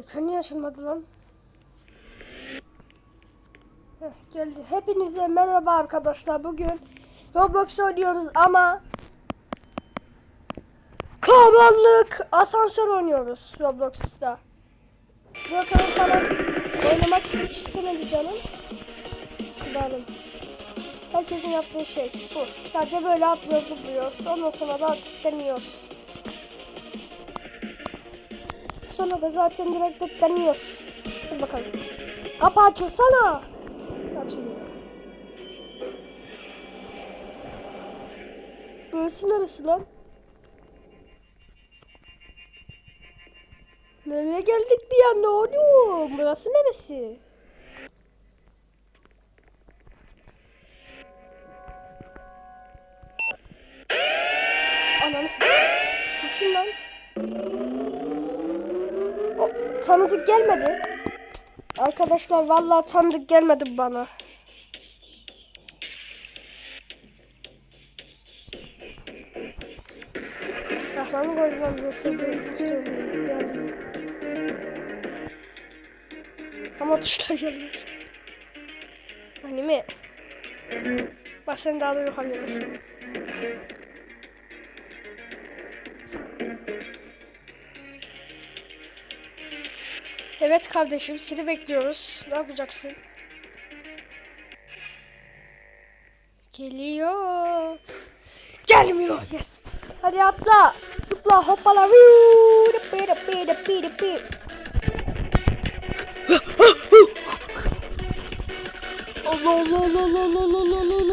Ekran niye açılmadı lan? Heh, geldi. Hepinize merhaba arkadaşlar. Bugün Roblox oynuyoruz ama karanlık asansör oynuyoruz Roblox'ta. Bakalım falan oynamak istemedi canım. Gidelim. Herkesin yaptığı şey bu. Sadece böyle atlıyoruz zıplıyoruz. Ondan sonra da artık deniyoruz. Sonra da zaten direkt de deniyoruz. Dur bakalım. Kapı açılsana. Açılıyor. Burası neresi lan? Nereye geldik bir anda oğlum? Burası neresi? Tanıdık gelmedi. Arkadaşlar vallahi tanıdık gelmedi bana. Koyacağım yoksa dönüştürmeyi geldi. Ama tuşlar geliyor. Hani mi? Bak sen daha da yukarı Evet kardeşim seni bekliyoruz. Ne yapacaksın? Geliyor. Gelmiyor. Yes. Hadi atla. Zıpla hoppala. Allah Allah Allah Allah Allah Allah Allah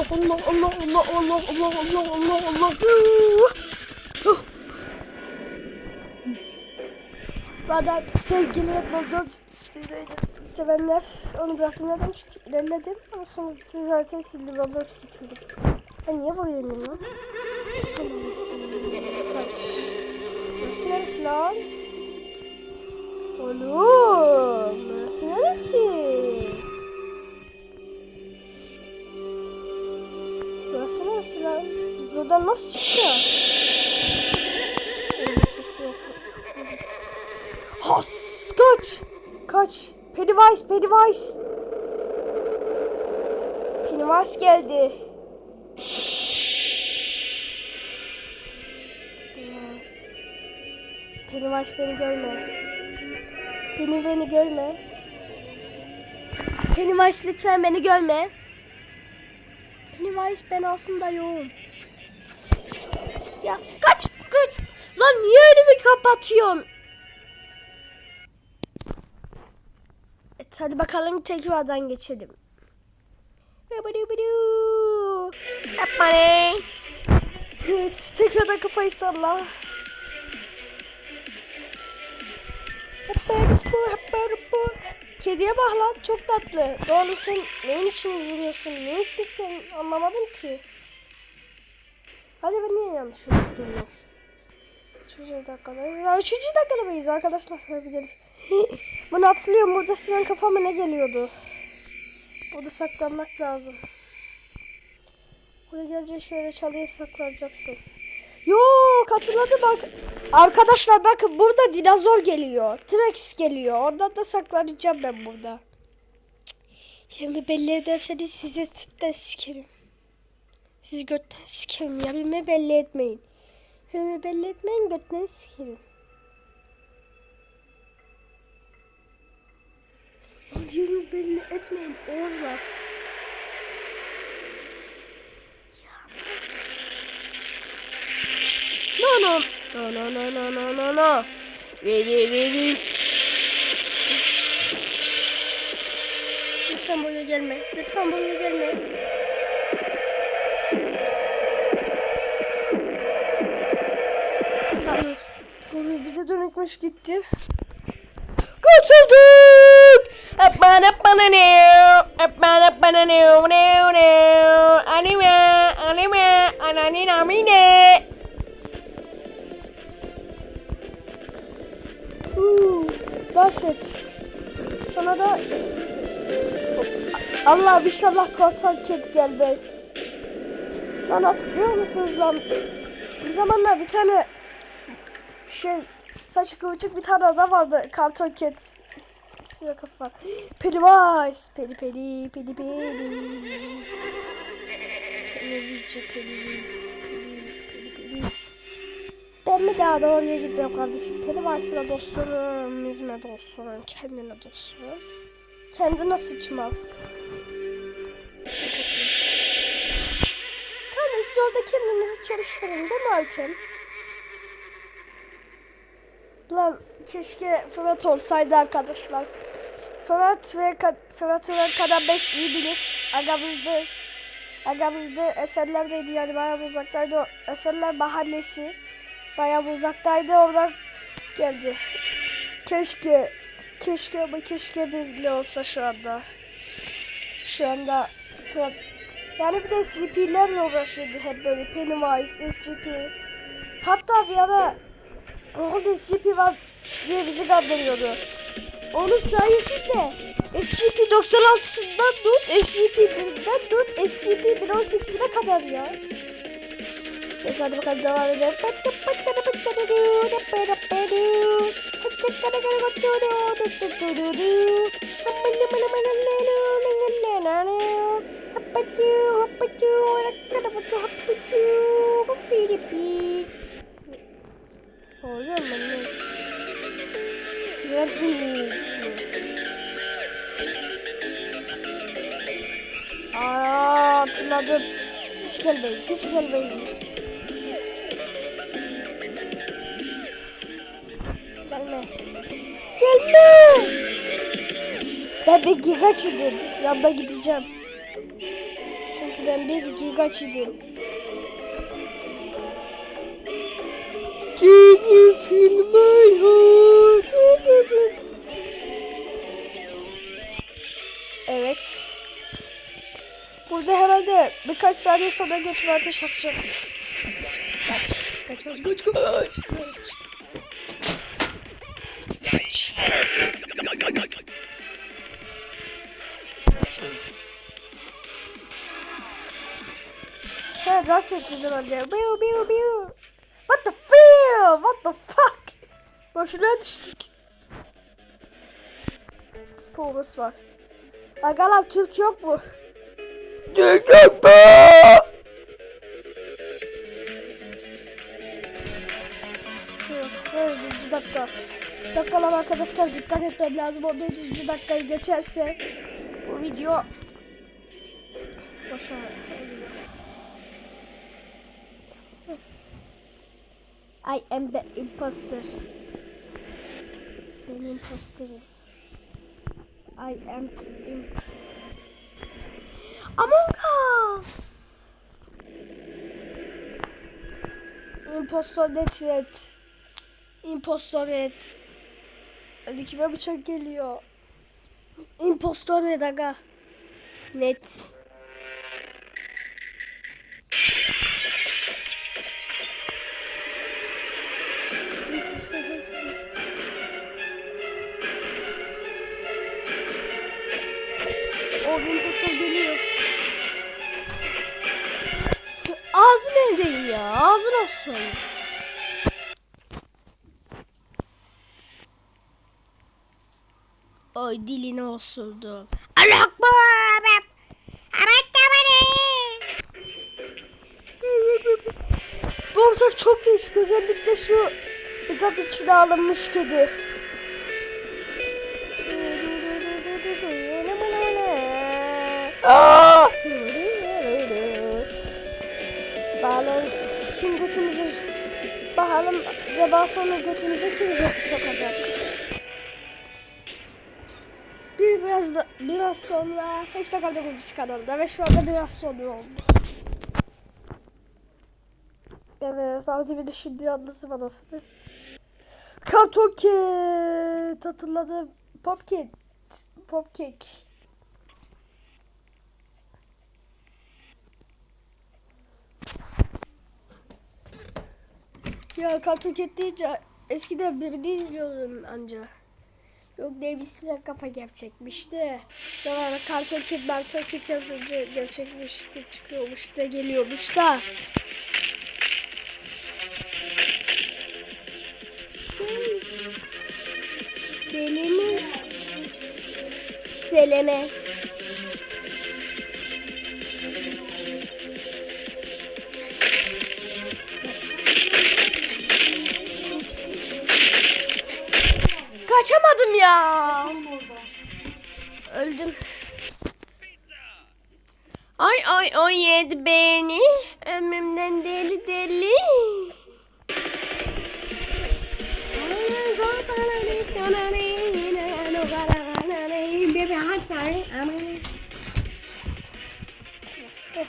Allah. Allah Allah Allah Allah Allah Allah Allah Allah. Zaten sevgili izleyici sevenler onu bıraktım neden çünkü ilerledim ama sonra siz zaten sildi baba tutuldu. Ben niye buraya indim lan? Burası neresi lan? Oğlum buradan nasıl çıkacağız? Has! Kaç! Kaç! Pennywise! Pennywise! Pennywise geldi. Pennywise beni görme. Penny beni görme. Pennywise lütfen beni görme. Pennywise ben aslında yoğum. Ya kaç kaç. Lan niye önümü kapatıyorsun? Evet hadi bakalım tekrardan geçelim. Evet tekrardan kafayı salla. Kediye bak lan çok tatlı. Oğlum sen neyin için yürüyorsun? Neysin sen? Anlamadım ki. Ben niye yanlış yürüyorum? Üçüncü dakikadayız. Ya, üçüncü dakikada mıyız arkadaşlar? Hadi gidelim. Bunu hatırlıyorum. Burada Sinan kafama ne geliyordu? Burada saklanmak lazım. Buraya gelince şöyle çalıya saklanacaksın. Yok hatırladım bak. Arkadaşlar bakın burada dinozor geliyor. T-Rex geliyor. Oradan da saklanacağım ben burada. Şimdi belli ederseniz sizi tıtten sikerim. Sizi götten sikerim. Yerimi belli etmeyin. Yerimi belli etmeyin götten sikerim. Yerimi belli etmeyin. Orada. No no. No no no no no no no. Ready ready. Lütfen buraya gelme. Lütfen buraya gelme. Bize dönükmüş gitti. Kurtulduk! Apman apman new, apman apman new, new new, anime, anime, anani namine. Dans et. Sonra da Allah inşallah kortan kedi gelmez. Lan hatırlıyor musunuz lan? Bir zamanlar bir tane şey saçı kıvırcık bir tane adam vardı. Karton Cat. Suya kafa. Pennywise. Peli peli peli. Pelici Pennywise. Peli. Ben mi daha da oraya gitmiyorum kardeşim. Pennywise'la dostlarım. Yüzüme dostlarım. Kendine dostlarım. Kendine sıçmaz. Siz orada kendinizi çalıştırın değil mi Altem? Lan keşke Fırat olsaydı arkadaşlar. Fırat ve Fırat ve Kadar 5 iyi bilir. Agamızda Agamızda eserlerdeydi yani bayağı uzaktaydı. Eserler mahallesi. Bayağı uzaktaydı oradan geldi. Keşke keşke ama keşke bizle olsa şu anda. Şu anda Fırat yani bir de SCP'lerle uğraşıyordu hep böyle Pennywise, SCP. Hatta bir ara Orada SCP var diye bizi kandırıyordu. Onun sayesinde SCP-96'sından tut, SCP-1'den tut, SCP-118'e kadar ya. Neyse hadi bakalım devam edelim. Oluyor ne? Trafik. Aa, hatırladım. Hiç gelmeyin, hiç gelmeyin. Gelme. Gelme. Ben bir gigaçidim. Yanda gideceğim. Çünkü ben bir gigaçidim. Evet. Burada herhalde birkaç saniye sonra götürü ateş atacak. Kaç. Kaç kaç kaç kaç. Kaç. Ha, nasıl ettiler orada? Biu biu biu. Boşuna düştük. Tuğrus var. Agalar Türk yok mu? Türk yok mu? Yok, evet, 100. dakika. Dakikalar arkadaşlar dikkat etmem lazım. O 400. dakikayı geçerse bu video boşa. I am the imposter. Ben imposterim. I am imp. Among Us. Impostor net red. Impostor red. Hadi kime bıçak geliyor? Impostor red aga. Net. O impostor geliyor. Ağzı neredeyim ya? Ağzını osmayın. Oy dilini osurdu. Allah akbar. Bu ortak çok değişik. Özellikle şu birkaç içine alınmış kedi. Aa! Bakalım kim götümüze bakalım acaba sonra götümüze kim sokacak? Bir biraz da biraz sonra kaldı Gülcüş kanalında ve şu anda biraz sonra oldu. Evet sadece bir düşündüğü anlasın anasını. Katoket hatırladım. Popkek. Popkek. Ya Cartoon Cat deyince eskiden birini izliyordum anca. Yok demişsin kafa gerçekmiş de. Devamlı Cartoon Cat, Cartoon Cat yazınca gerçekmiş çıkıyormuş da geliyormuş da. Seleme. Seleme. Kaçamadım ya. Öldüm. Ay ay ay yedi beni. Ömrümden deli deli.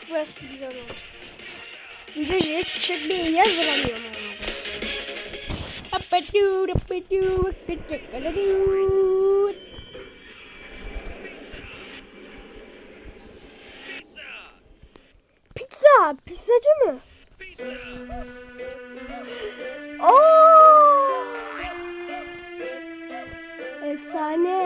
Burası güzel oldu. Video çekmeye hazırlanıyorum ama. Pizza, pizzacı mı? Oo! Efsane.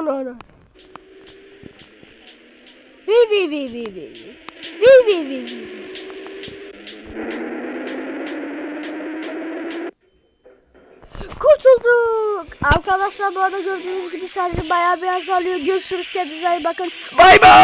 No. Vi vi vi vi vi vi. Vi vi vi vi. Kurtulduk. Arkadaşlar bu arada gördüğünüz gibi şarjı bayağı bir azalıyor. Görüşürüz kendinize iyi bakın. Bay bay.